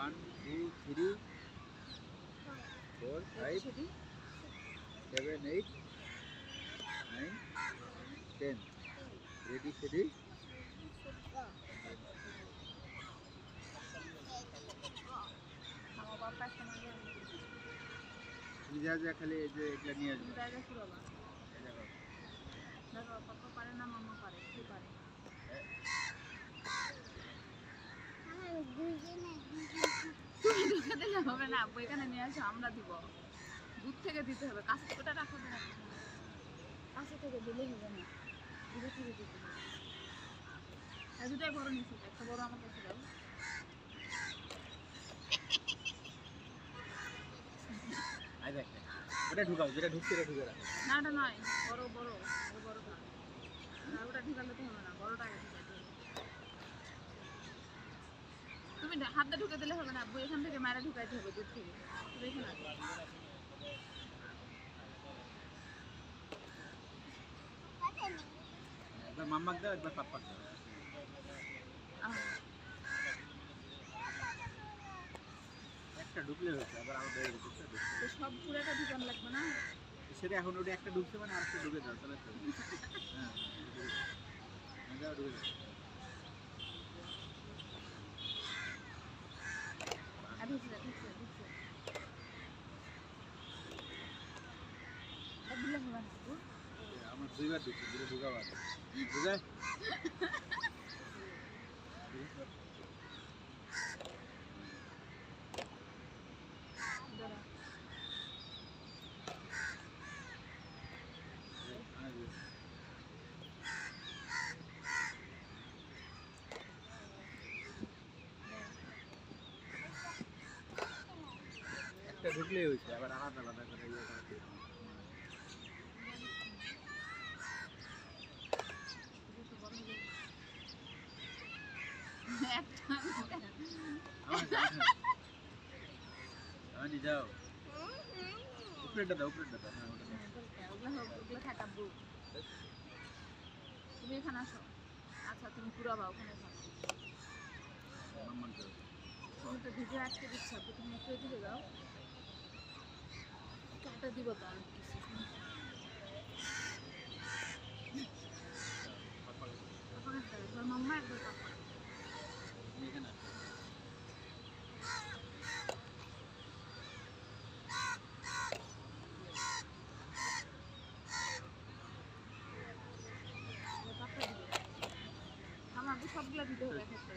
One two three four five seven eight nine ten ready steady যা যা খালি এই যে এগুলা নিয়ে আসবে জায়গা কি বাবা এই দেখো। দেখো পাপা পারে না মামা পারে কি পারে তুমি দিলে হবে না আব্বু এখানে নিয়ে আসো আমরা দিব। দূর থেকে দিতে হবে কাছে ওটা রাখো না। কাছে থেকে দিলে হবে না দূরে থেকে দিতে হবে। এই দুটাই বড় নিচ্ছি একটা বড় আমার কাছে দাও। ওটা ঢুকাও যেটা ঢুকছে এটা ঢুকে রাখো। না ওটা নয় বড় বড় বড়টা। না ওটা ঢুকালে তো হবে না বড়টা না- হাতটা ঢুকে দিলে হবে না আব্বু। এখান থেকে মারা ঢুকাইতে হবে দূর থেকে। তুমি এখানে একবার মাম্মাক দাও একবার পাপ্পাক দাও। একটা ঢুকলে হয়েছে আবার আমাদের সব পুরাটা ঢুকান লাগবে না? সেটা এখন ওটা একটা ঢুকছে মানে আরেকটা ঢুকে দাও তাহলে হ্যাঁ ঢুকে দাও। হ্যাঁ, দাও ঢুকে দাও আর ঢুকছে ঢুকছে ঢুকছে আর দিলে হবে না আব্বু। আমার দুইবার ঢুকছে দুটো ঢুকাবার বুঝে দাঁড়া। একটা ঢুকলেই হয়েছে আবার আলাদা আলাদা করে ইয়ে করতে হবে। দুটো বড় হয়ে গেছে। একটা আমার হ্যাঁ ওটা দাও। ওগুলো আব্বু তুমি এখানে আসো আচ্ছা তুমি পুরাবা ওখানে তুমি তো ভিডিও আটকে দিচ্ছ তুমি একটু এদিকে যাও কাটা দিব তো অনেক কিছু মাম্মা একবার আব্বু সবগুলো দিতে হবে এক একটা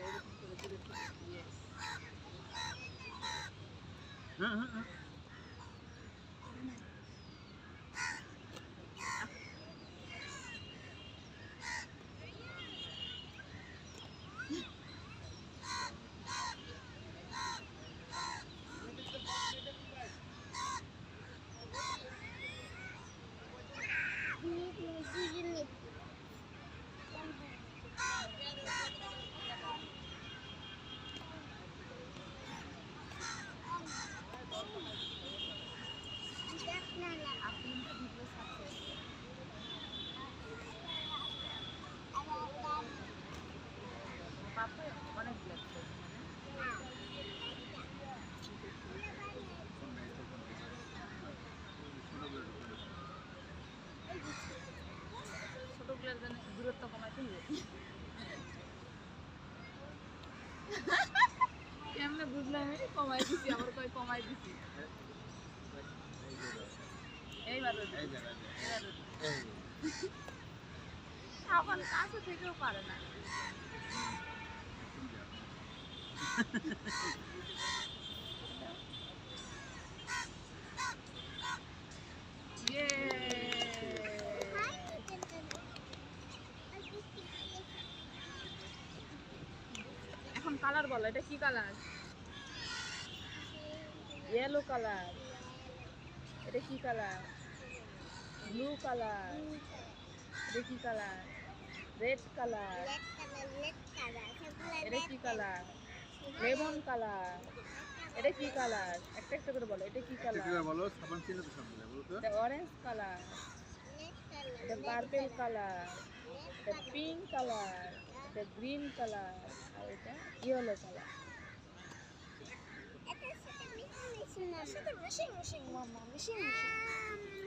দূরত্ব কমাইতে কেমনে বুঝলাম আমি কমাই দিছি আবার কই কমাই দিছি। এইবার। সাবান কাছে থেকেও পারে না তুমি যাও। ইয়ে এখন কালার বলো এটা কি কালার? Yellow colour. এটা কি কালার? Blue colour. এটা কি কালার? Red colour. এটা কি কালার? Lemon colour. এটা কি কালার? একটা একটা করে বলো এটা কি কালার? বলো সাবান ছিল তো সবগুলো বলো তো। এটা অরেঞ্জ কালার। এটা পার্পেল কালার। এটা পিঙ্ক কালার। এটা গ্রিন কালার আর এটা ইয়েলো কালার। সাথে মিশিং মিশিং মামা মিশিং মিশিং।